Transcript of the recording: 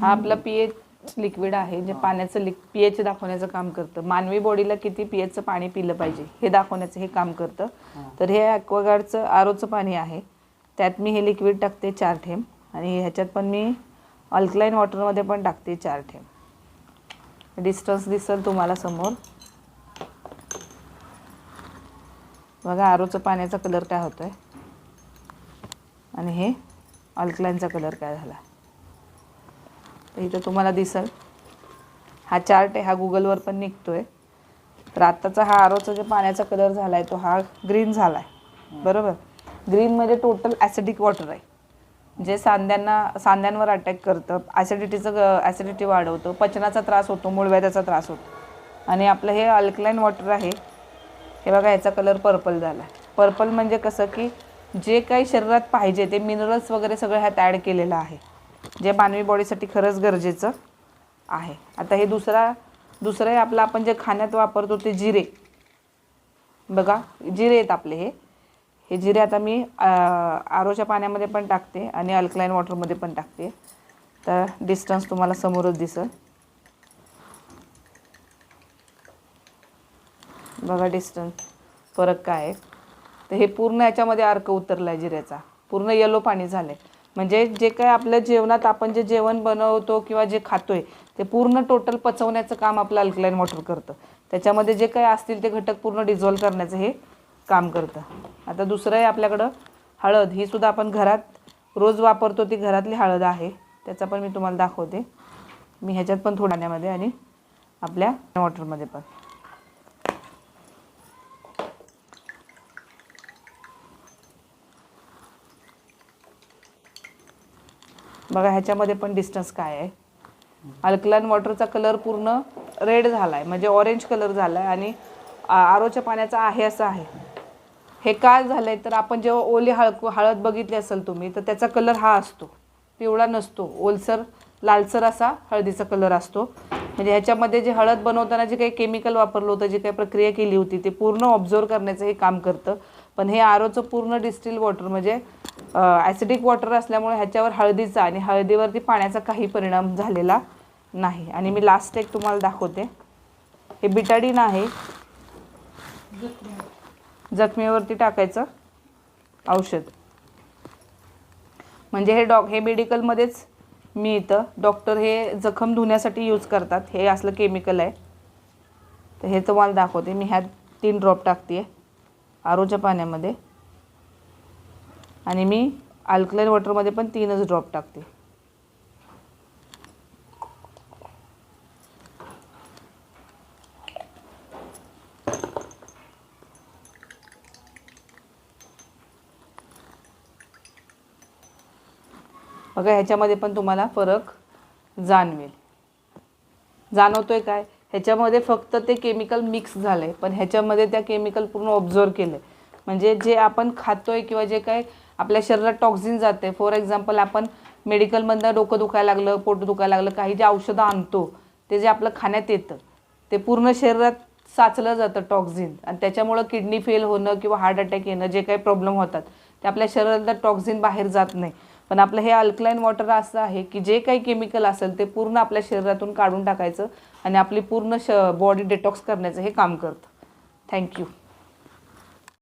हा आपला P H liquid आहे जे पाण्याचं लिक पी एच दाखवण्याचं काम करतं. मानवी बॉडीला किती पी एचचं पाणी पिलं पाहिजे हे दाखवण्याचं हे काम करतं. तर हे ॲक्वागार्डचं आरोचं पाणी आहे. त्यात मी हे लिक्विड टाकते चार थेंब आणि ह्याच्यात पण मी अल्कलाईन वॉटरमध्ये पण टाकते चार थेंब. डिस्टन्स दिसेल तुम्हाला समोर. बघा आरोचं पाण्याचा कलर काय होतोय? आणि हे अल्कलाईनचा कलर काय झाला? इथं तुम्हाला दिसेल. हा चार्ट आहे हा गुगलवर पण निघतो आहे तर आत्ताचा हा आरोचा जे पाण्याचा कलर झाला आहे तो हा ग्रीन झाला आहे बरोबर ग्रीनमध्ये टोटल ॲसिडिक वॉटर आहे. जे सांध्यांना सांध्यांवर अटॅक करतं. ॲसिडिटीचं ॲसिडिटी वाढवतं. पचनाचा त्रास होतो मूळव्याधाचा त्रास होतो. आणि आपलं हे अल्कलाईन वॉटर आहे. हे बघा याचा कलर पर्पल झाला आहे पर्पल म्हणजे कसं की जे काही शरीरात पाहिजे ते मिनरल्स वगैरे सगळं ह्यात ॲड केलेलं आहे. जे मानवी बॉडीसाठी खरंच गरजेचं आहे. आता हे दुसरा दुसरं आपलं आपण जे खाण्यात वापरतो ते जिरे. बघा जिरे आहेत आपले हे. हे जिरे आता मी आरोच्या पाण्यामध्ये पण टाकते आणि अल्कलाईन वॉटरमध्ये पण टाकते. तर डिस्टन्स तुम्हाला समोरच दिसेल. बघा डिस्टन्स फरक काय आहे. तर हे पूर्ण याच्यामध्ये अर्क उतरला आहे जिऱ्याचा. पूर्ण येलो पाणी झालं आहे म्हणजे जे काय आपल्या जेवणात आपण जे जेवण बनवतो किंवा जे खातोय ते पूर्ण टोटल पचवण्याचं काम आपलं अल्कलाईन वॉटर करतं. त्याच्यामध्ये जे काही असतील ते घटक पूर्ण डिझॉल्व करण्याचं हे काम करतं. आता दुसरं आहे आपल्याकडं हळद. ही सुद्धा आपण घरात रोज वापरतो ती घरातली हळद आहे. त्याचा पण मी तुम्हाला दाखवते. मी ह्याच्यात पण थोड्यामध्ये आणि आपल्या वॉटरमध्ये पण. बघा ह्याच्यामध्ये पण डिस्टन्स काय आहे? अल्कलाईन वॉटरचा कलर पूर्ण रेड झाला आहे म्हणजे ऑरेंज कलर झाला आहे आणि आरोच्या पाण्याचा आहे असं आहे. हे काय झालं आहे तर आपण जेव्हा ओली हळक हळद बघितली असेल तुम्ही तर त्याचा कलर हा असतो. पिवळा नसतो ओलसर लालसर असा हळदीचा कलर असतो. म्हणजे ह्याच्यामध्ये जे हळद बनवताना जे काही केमिकल वापरलं होतं जी काही प्रक्रिया केली होती ते पूर्ण ऑब्झर्व करण्याचं हे काम करतं. पण हे आरोचं पूर्ण डिस्टिल वॉटर म्हणजे ॲसिडिक वॉटर असल्यामुळे ह्याच्यावर हळदीचा आणि हळदीवरती पाण्याचा काही परिणाम झालेला नाही. आणि मी लास्ट एक तुम्हाला दाखवते. हे बिटाडीन आहे. जखमेवरती टाकायचं औषध. म्हणजे हे डॉ हे मेडिकलमध्येच मिळतं डॉक्टर हे जखम धुण्यासाठी यूज करतात. हे असलं केमिकल आहे. तर हे तुम्हाला दाखवते. मी ह्यात तीन ड्रॉप टाकते आहे आरोच्या पाण्यामध्ये. आणि मी अल्कलाईन वॉटरमध्ये पण तीनच ड्रॉप टाकते. बघा ह्याच्यामध्ये पण तुम्हाला फरक जाणवेल. जाणवतोय काय? ह्याच्यामध्ये फक्त ते केमिकल मिक्स झालं आहे पण ह्याच्यामध्ये त्या केमिकल पूर्ण ऑब्झर्व केलं आहे म्हणजे जे आपण खातो आहे किंवा जे काय आपल्या शरीरात टॉक्झिन जाते. फॉर एक्झाम्पल आपण मेडिकलमधनं डोकं दुखायला लागलं पोट दुखायला लागलं काही जे औषधं आणतो ते जे आपलं खाण्यात येतं ते पूर्ण शरीरात साचलं जातं टॉक्झिन आणि त्याच्यामुळं किडनी फेल होणं किंवा हार्ट अटॅक येणं जे काही प्रॉब्लेम होतात ते आपल्या शरीरातलं टॉक्झिन बाहेर जात नाही. पण आपलं हे अल्कलाईन वॉटर असं आहे की जे काही केमिकल असेल ते पूर्ण आपल्या शरीरातून काढून टाकायचं आणि आपली पूर्ण श बॉडी डिटॉक्स करण्याचं हे काम करतं. थँक्यू